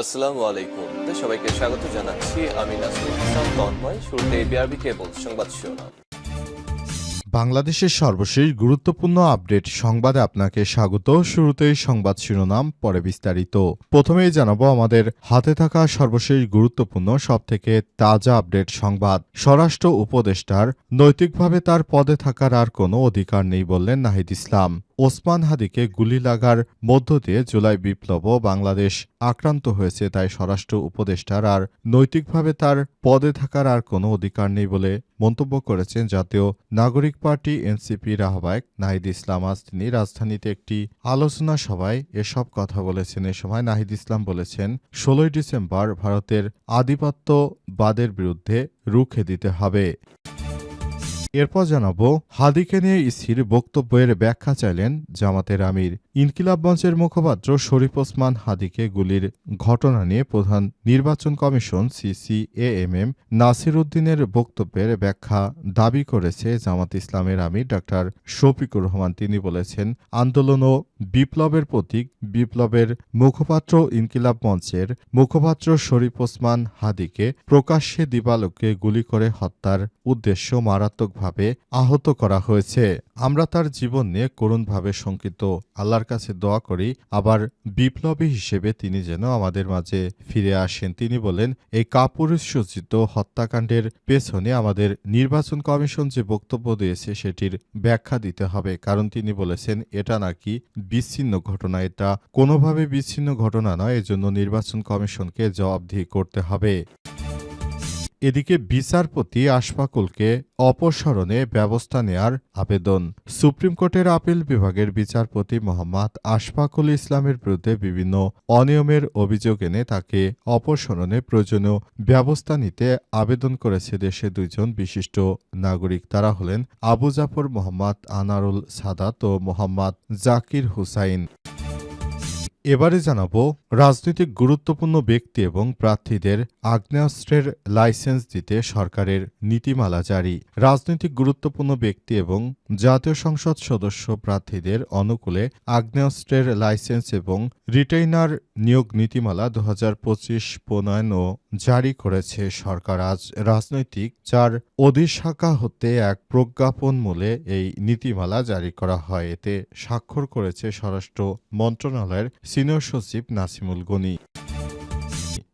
আসসালামু আলাইকুম। সবাইকে স্বাগত জানাচ্ছি। আমি তন্ময়। শুরুতে বিআরবি কেবল সংবাদ শিরোনাম। বাংলাদেশের সর্বশেষ গুরুত্বপূর্ণ আপডেট সংবাদে আপনাকে স্বাগত। শুরুতেই সংবাদ শিরোনাম, পরে বিস্তারিত। প্রথমেই জানাব আমাদের হাতে থাকা সর্বশেষ গুরুত্বপূর্ণ, সবথেকে তাজা আপডেট সংবাদ। স্বরাষ্ট্র উপদেষ্টার নৈতিকভাবে তার পদে থাকার আর কোনো অধিকার নেই বললেন নাহিদ ইসলাম। ওসমান হাদিকে গুলি লাগার মধ্য দিয়ে জুলাই বিপ্লব বাংলাদেশ আক্রান্ত হয়েছে তাই স্বরাষ্ট্র উপদেষ্টার আর নৈতিকভাবে তার পদে থাকার আর কোনো অধিকার নেই বলে মন্তব্য করেছেন জাতীয় নাগরিক পার্টি এনসিপির আহ্বায়ক নাহিদ ইসলাম আজ তিনি রাজধানীতে একটি আলোচনা সভায় এসব কথা বলেছেন। এ সময় নাহিদ ইসলাম বলেছেন, ষোলোই ডিসেম্বর ভারতের আধিপত্যবাদের বিরুদ্ধে রুখে দিতে হবে। এরপর জানাব হাদিকে নিয়ে ইসির বক্তব্যের ব্যাখ্যা চাইলেন জামাতের আমির। ইনকিলাব মঞ্চের মুখপাত্র শরীফ ওসমান হাদিকে গুলির ঘটনা নিয়ে প্রধান নির্বাচন কমিশন সিসিএএমএম নাসির উদ্দিনের বক্তব্যের ব্যাখ্যা দাবি করেছে জামাত ইসলামের আমির ডাক্তার শফিকুর রহমান। তিনি বলেছেন, আন্দোলন ও বিপ্লবের প্রতীক। বিপ্লবের মুখপাত্র ইনকিলাব মঞ্চের মুখপাত্র শরীফ ওসমান হাদিকে প্রকাশ্যে দিবালোকে গুলি করে হত্যার উদ্দেশ্য মারাত্মকভাবে আহত করা হয়েছে। আমরা তার জীবন নিয়ে করুণভাবে শঙ্কিত। আল্লাহর কাছে দোয়া করি, আবার বিপ্লবী হিসেবে তিনি যেন আমাদের মাঝে ফিরে আসেন। তিনি বলেন, এই কাপুরুষোচিত হত্যাকাণ্ডের পেছনে আমাদের নির্বাচন কমিশন যে বক্তব্য দিয়েছে, সেটির ব্যাখ্যা দিতে হবে। কারণ তিনি বলেছেন, এটা নাকি বিচ্ছিন্ন ঘটনা। এটা কোনোভাবে বিচ্ছিন্ন ঘটনা নয়। এজন্য নির্বাচন কমিশনকে জবাবদিহি করতে হবে। এদিকে বিচারপতি আশফাকুলকে অপসারণে ব্যবস্থা নেয়ার আবেদন। সুপ্রিম কোর্টের আপিল বিভাগের বিচারপতি মোহাম্মদ আশফাকুল ইসলামের বিরুদ্ধে বিভিন্ন অনিয়মের অভিযোগ এনে তাকে অপসারণে প্রয়োজনীয় ব্যবস্থা নিতে আবেদন করেছে দেশে দুইজন বিশিষ্ট নাগরিক। তারা হলেন আবু জাফর মোহাম্মদ আনারুল সাদাত ও মোহাম্মদ জাকির হুসাইন। এবারে জানাব, রাজনৈতিক গুরুত্বপূর্ণ ব্যক্তি এবং প্রার্থীদের আগ্নেয়াস্ত্রের লাইসেন্স দিতে সরকারের নীতিমালা জারি। রাজনৈতিক গুরুত্বপূর্ণ ব্যক্তি এবং জাতীয় সংসদ সদস্য প্রার্থীদের অনুকূলে আগ্নেয়াস্ত্রের লাইসেন্স এবং রিটেইনার নিয়োগ নীতিমালা দু হাজার পঁচিশ প্রণয়ন ও জারি করেছে সরকার। আজ রাজনৈতিক যার অধিশাখা হতে এক প্রজ্ঞাপন মূলে এই নীতিমালা জারি করা হয়। এতে স্বাক্ষর করেছে স্বরাষ্ট্র মন্ত্রণালয়ের সিনিয়র সচিব নাসিমুল গনি।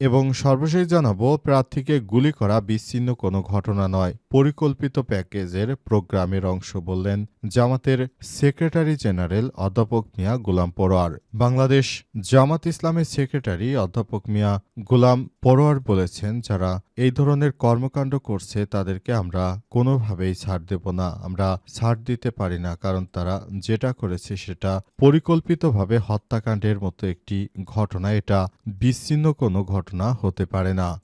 এবং সর্বশেষ জানাব, প্রার্থীকে গুলি করা বিচ্ছিন্ন কোনো ঘটনা নয়। পরিকল্পিত প্যাকেজের প্রোগ্রামের অংশ বললেন জামাতের সেক্রেটারি জেনারেল অধ্যাপক মিয়া গোলাম পরোয়ার। বাংলাদেশ জামাত ইসলামের সেক্রেটারি অধ্যাপক মিয়া গোলাম পরোয়ার বলেছেন, যারা এই ধরনের কর্মকাণ্ড করছে, তাদেরকে আমরা কোনোভাবেই ছাড় দেব না। আমরা ছাড় দিতে পারি না, কারণ তারা যেটা করেছে সেটা পরিকল্পিতভাবে হত্যাকাণ্ডের মতো একটি ঘটনা। এটা বিচ্ছিন্ন কোনো ঘটনা হতে পারে না।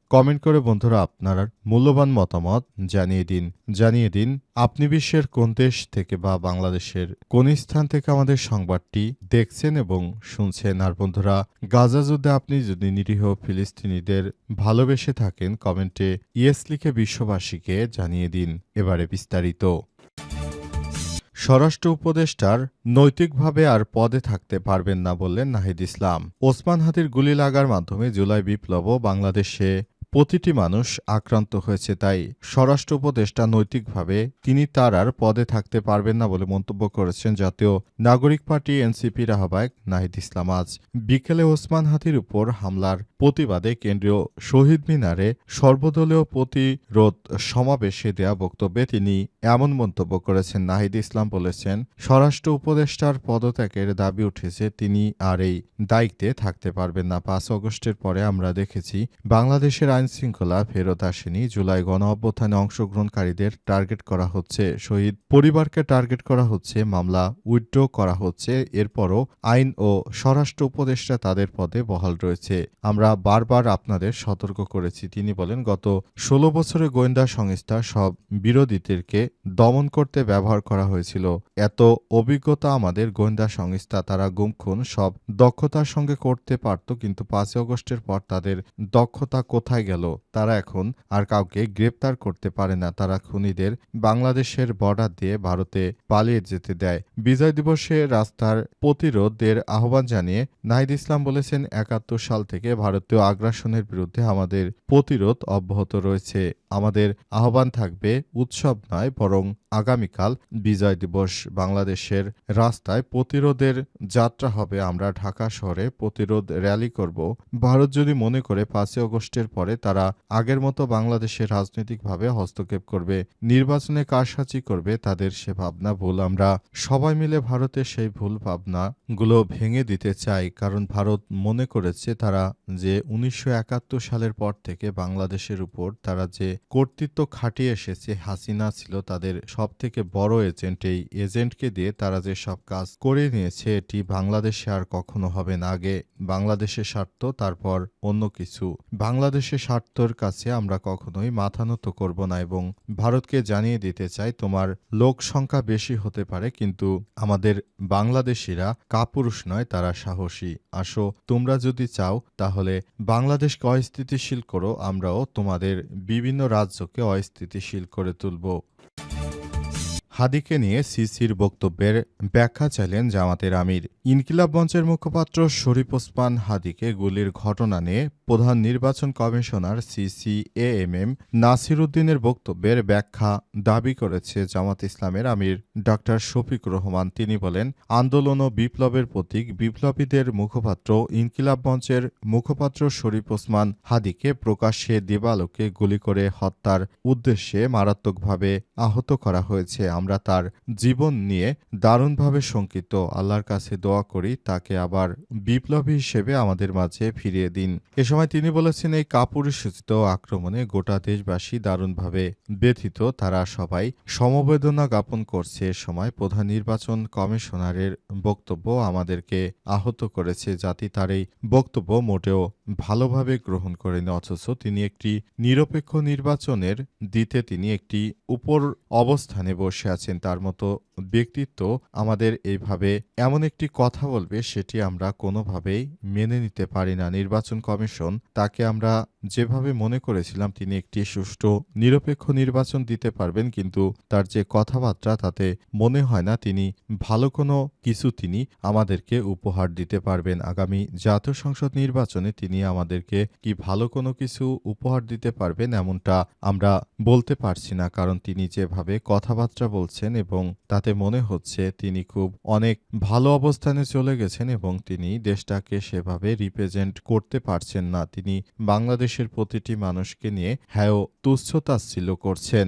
কমেন্ট করে, বন্ধুরা, আপনার মূল্যবান মতামত জানিয়ে দিন। জানিয়ে দিন, আপনি বিশ্বের কোন দেশ থেকে বা বাংলাদেশের কোন স্থান থেকে আমাদের সংবাদটি দেখছেন এবং শুনছেন। আর বন্ধুরা, গাজা যুদ্ধে আপনি যদি নিরীহ ফিলিস্তিনিদের ভালোবেসে থাকেন, কমেন্টে ইয়েস লিখে বিশ্ববাসীকে জানিয়ে দিন। এবারে বিস্তারিত। স্বরাষ্ট্র উপদেষ্টার নৈতিকভাবে আর পদে থাকতে পারবেন না বললেন নাহিদ ইসলাম। ওসমান হাতির গুলি লাগার মাধ্যমে জুলাই বিপ্লব বাংলাদেশে প্রতিটি মানুষ আক্রান্ত হয়েছে, তাই স্বরাষ্ট্র উপদেষ্টা নৈতিকভাবে তিনি তার আর পদে থাকতে পারবেন না বলে মন্তব্য করেছেন জাতীয় নাগরিক পার্টি এনসিপির আহ্বায়ক নাহিদ ইসলাম। আজ বিকেলে ওসমান হাতির উপর হামলার প্রতিবাদে কেন্দ্রীয় শহীদ মিনারে সর্বদলীয় প্রতিরোধ সমাবেশে দেয়া বক্তব্যে তিনি এমন মন্তব্য করেছেন। নাহিদ ইসলাম বলেছেন, স্বরাষ্ট্র উপদেষ্টার পদত্যাগের দাবি উঠেছে, তিনি আর এই দায়িত্বে থাকতে পারবেন না। পাঁচ অগস্টের পরে আমরা দেখেছি, বাংলাদেশের আইন শৃঙ্খলা ফেরত আসেনি। জুলাই গণ অভ্যুত্থানে অংশগ্রহণকারীদের টার্গেট করা হচ্ছে শহীদ পরিবারকে টার্গেট করা হচ্ছে, মামলা উইথড্র করা হচ্ছে। এরপরও আইন ও স্বরাষ্ট্র উপদেষ্টা তাদের পদে বহাল রয়েছে। আমরা বারবার আপনাদের সতর্ক করেছি। তিনি বলেন, গত ষোলো বছরে গোয়েন্দা সংস্থা সব বিরোধীদেরকে দমন করতে ব্যবহার করা হয়েছিল। এত অভিজ্ঞতা আমাদের গোয়েন্দা সংস্থা, তারা গুমখুন, সব দক্ষতার সঙ্গে করতে পারত, কিন্তু পাঁচই অগস্টের পর তাদের দক্ষতা কোথায় গেল। তারা এখন আর কাউকে গ্রেপ্তার করতে পারে না। তারা খুনিদের বাংলাদেশের বর্ডার দিয়ে ভারতে পালিয়ে যেতে দেয়। বিজয় দিবসে রাস্তার প্রতিরোধের আহ্বান জানিয়ে নাহিদ ইসলাম বলেছেন, একাত্তর সাল থেকে ভারতীয় আগ্রাসনের বিরুদ্ধে আমাদের প্রতিরোধ অব্যাহত রয়েছে। আমাদের আহ্বান থাকবে, উৎসব নয়, বরং আগামীকাল বিজয় দিবস বাংলাদেশের রাস্তায় প্রতিরোধের যাত্রা হবে। আমরা ঢাকা শহরে প্রতিরোধ র্যালি করব। ভারত যদি মনে করে পাঁচই অগস্টের পরে তারা আগের মতো বাংলাদেশে রাজনৈতিকভাবে হস্তক্ষেপ করবে, নির্বাচনে কারসাজি করবে, তাদের সে ভাবনা ভুল। আমরা সবাই মিলে ভারতের সেই ভুল ভাবনাগুলো ভেঙে দিতে চাই, কারণ ভারত মনে করেছে তারা যে উনিশশো একাত্তর সালের পর থেকে বাংলাদেশের উপর তারা যে কর্তৃত্ব খাটিয়ে এসেছে হাসিনা ছিল তাদের সব থেকে বড় এজেন্ট এই এজেন্টকে দিয়ে তারা যে সব কাজ করে নিয়েছে, এটি বাংলাদেশে আর কখনো হবে না। আগে বাংলাদেশের স্বার্থ, তারপর অন্য কিছু। বাংলাদেশের স্বার্থর কাছে আমরা কখনোই মাথা নত করব না এবং ভারতকে জানিয়ে দিতে চাই, তোমার লোক সংখ্যা বেশি হতে পারে, কিন্তু আমাদের বাংলাদেশিরা কাপুরুষ নয়, তারা সাহসী। আসো, তোমরা যদি চাও, তাহলে বাংলাদেশকে অস্থিতিশীল করো, আমরাও তোমাদের বিভিন্ন রাজ্যকে অস্থিতিশীল করে তুলব। হাদিকে নিয়ে সিসির বক্তব্যের ব্যাখ্যা চাইলেন জামাতের আমির। ইনকিলাব মঞ্চের মুখপাত্র শরীফ ওসমান হাদিকে গুলির ঘটনা নিয়ে প্রধান নির্বাচন commissioner CC A M M Nasir উদ্দিনের বক্তব্যের ব্যাখ্যা দাবি করেছে জামাত ইসলামের আমির ডক্টর শফিক রহমান। তিনি বলেন, আন্দোলন ও বিপ্লবের প্রতীক বিপ্লবীদের মুখপাত্র ইনকিলাব মঞ্চের মুখপাত্র শরীফ ওসমান হাদিকে প্রকাশ্যে দেবালোকে গুলি করে হত্যার উদ্দেশ্যে মারাত্মকভাবে আহত করা হয়েছে। আমরা তার জীবন নিয়ে দারুণভাবে শঙ্কিত। আল্লাহর কাছে দোয়া করি, তাকে আবার বিপ্লবী হিসেবে আমাদের মাঝে ফিরিয়ে দিন। এ সময় তিনি বলেছেন, এই কাপুরুষোচিত আক্রমণে গোটা দেশবাসী দারুণভাবে ব্যথিত। তারা সবাই সমবেদনা জ্ঞাপন করছে। এ সময় প্রধান নির্বাচন কমিশনারের বক্তব্য আমাদেরকে আহত করেছে। জাতি তার এই বক্তব্য মোটেও ভালোভাবে গ্রহণ করেন, অথচ তিনি একটি নিরপেক্ষ নির্বাচনের দিতে তিনি একটি উপর অবস্থানে বসে আছেন। তার মতো ব্যক্তিত্ব আমাদের এইভাবে এমন একটি কথা বলবে, সেটি আমরা কোনোভাবেই মেনে নিতে পারি না। নির্বাচন কমিশন তাকে আমরা যেভাবে মনে করেছিলাম, তিনি একটি সুষ্ঠু নিরপেক্ষ নির্বাচন দিতে পারবেন, কিন্তু তার যে কথাবার্তা, তাতে মনে হয় না তিনি ভালো কোনো কিছু তিনি আমাদেরকে উপহার দিতে পারবেন। আগামী জাতীয় সংসদ নির্বাচনে তিনি আমাদেরকে কি ভালো কোনো কিছু উপহার দিতে পারবেন এমনটা আমরা বলতে পারছি না, কারণ তিনি যেভাবে কথাবার্তা বলছেন এবং তাতে মনে হচ্ছে তিনি খুব অনেক ভালো অবস্থানে চলে গেছেন এবং তিনি দেশটাকে সেভাবে রিপ্রেজেন্ট করতে পারছেন না। তিনি বাংলাদেশের প্রতিটি মানুষকে নিয়ে হ্যাঁ তুচ্ছতাচ্ছিল্য করছেন।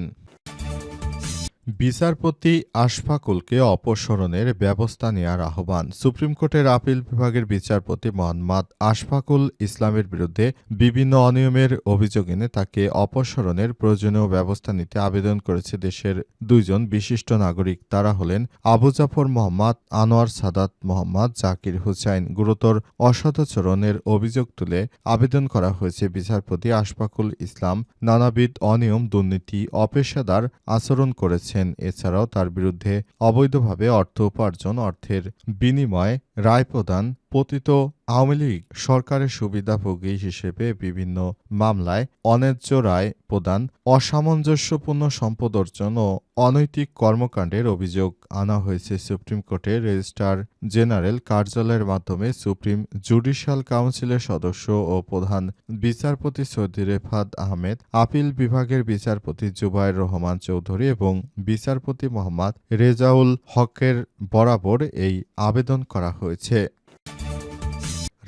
বিচারপতি আশফাকুলকে অপসারণের ব্যবস্থা নেওয়ার আহ্বান সুপ্রিম কোর্টের আপিল বিভাগের বিচারপতি মোহাম্মদ আশফাকুল ইসলামের বিরুদ্ধে বিভিন্ন অনিয়মের অভিযোগ এনে তাকে অপসারণের প্রয়োজনীয় ব্যবস্থা নিতে আবেদন করেছে দেশের দুইজন বিশিষ্ট নাগরিক। তারা হলেন আবু জাফর মোহাম্মদ, আনোয়ার সাদাত মোহাম্মদ, জাকির হুসাইন। গুরুতর অসদাচরণের অভিযোগ তুলে আবেদন করা হয়েছে বিচারপতি আশফাকুল ইসলাম। নানাবিধ অনিয়ম, দুর্নীতি, অপেশাদার আচরণ করেছে। করেছেন। এছাড়াও তার বিরুদ্ধে অবৈধভাবে অর্থ উপার্জন অর্থের বিনিময় রায় প্রদান পতিত আওয়ামী লীগ সরকারের সুবিধাভোগী হিসেবে বিভিন্ন মামলায় অন্যায্য রায় প্রদান, অসামঞ্জস্যপূর্ণ সম্পদ অর্জন ও অনৈতিক কর্মকাণ্ডের অভিযোগ আনা হয়েছে সুপ্রিম কোর্টের রেজিস্ট্রার জেনারেল কার্যালয়ের মাধ্যমে সুপ্রিম জুডিশিয়াল কাউন্সিলের সদস্য ও প্রধান বিচারপতি সৌদি রেফাত আহমেদ, আপিল বিভাগের বিচারপতি জুবাইর রহমান চৌধুরী এবং বিচারপতি মোহাম্মদ রেজাউল হকের বরাবর এই আবেদন করা হয়েছে।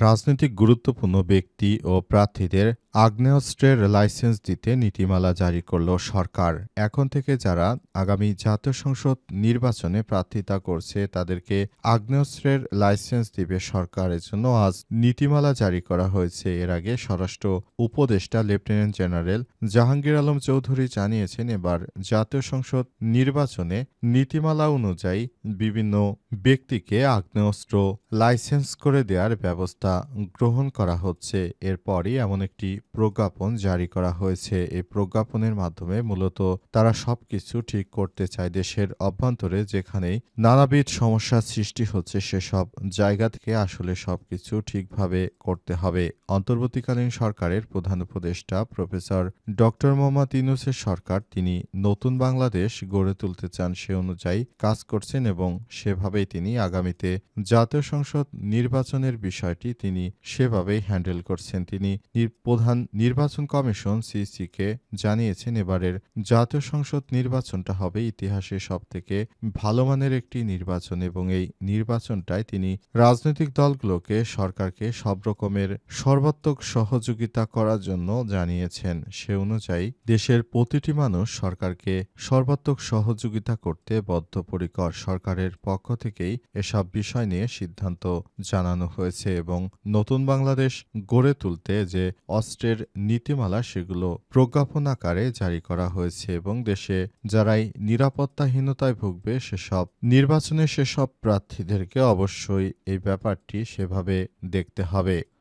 রাজনৈতিক গুরুত্বপূর্ণ ব্যক্তি ও প্রার্থীদের আগ্নেয়াস্ত্রের লাইসেন্স দিতে নীতিমালা জারি করল সরকার। এখন থেকে যারা আগামী জাতীয় সংসদ নির্বাচনে প্রার্থিতা করছে, তাদেরকে আগ্নেয়াস্ত্রের লাইসেন্স দিবে সরকার। এর জন্য আজ নীতিমালা জারি করা হয়েছে। এর আগে স্বরাষ্ট্র উপদেষ্টা লেফটেন্যান্ট জেনারেল জাহাঙ্গীর আলম চৌধুরী জানিয়েছেন, এবার জাতীয় সংসদ নির্বাচনে নীতিমালা অনুযায়ী বিভিন্ন ব্যক্তিকে আগ্নেয়াস্ত্র লাইসেন্স করে দেওয়ার ব্যবস্থা গ্রহণ করা হচ্ছে। এরপরই এমন একটি প্রজ্ঞাপন জারি করা হয়েছে। এই প্রজ্ঞাপনের মাধ্যমে মূলত তারা সবকিছু ঠিক করতে চায় দেশের অভ্যন্তরে যেখানেই নানাবিধ সমস্যার সৃষ্টি হচ্ছে, সেসব জায়গা থেকে আসলে সবকিছু ঠিকভাবে করতে হবে। অন্তর্বর্তীকালীন সরকারের প্রধান উপদেষ্টা প্রফেসর ডক্টর মোহাম্মদ ইউনুসের সরকার তিনি নতুন বাংলাদেশ গড়ে তুলতে চান সে অনুযায়ী কাজ করছেন এবং সেভাবেই তিনি আগামীতে জাতীয় সংসদ নির্বাচনের বিষয়টি তিনি সেভাবেই হ্যান্ডেল করছেন। তিনি নির- প্রধান নির্বাচন কমিশন সিসিকে জানিয়েছেন, এবারের জাতীয় সংসদ নির্বাচনটা হবে ইতিহাসে সবথেকে ভালো মানের একটি নির্বাচন এবং এই নির্বাচনটায় তিনি রাজনৈতিক দলগুলোকে, সরকারকে সব রকমের সর্বাত্মক সহযোগিতা করার জন্য জানিয়েছেন। সে অনুযায়ী দেশের প্রতিটি মানুষ সরকারকে সর্বাত্মক সহযোগিতা করতে বদ্ধপরিকর। সরকারের পক্ষ থেকেই এসব বিষয় নিয়ে সিদ্ধান্ত জানানো হয়েছে এবং নতুন বাংলাদেশ গড়ে তুলতে যে অস্ত্রের নীতিমালা সেগুলো প্রজ্ঞাপন আকারে জারি করা হয়েছে এবং দেশে যারাই নিরাপত্তাহীনতায় ভুগবে সেসব নির্বাচনে সেসব প্রার্থীদেরকে অবশ্যই এই ব্যাপারটি সেভাবে দেখতে হবে।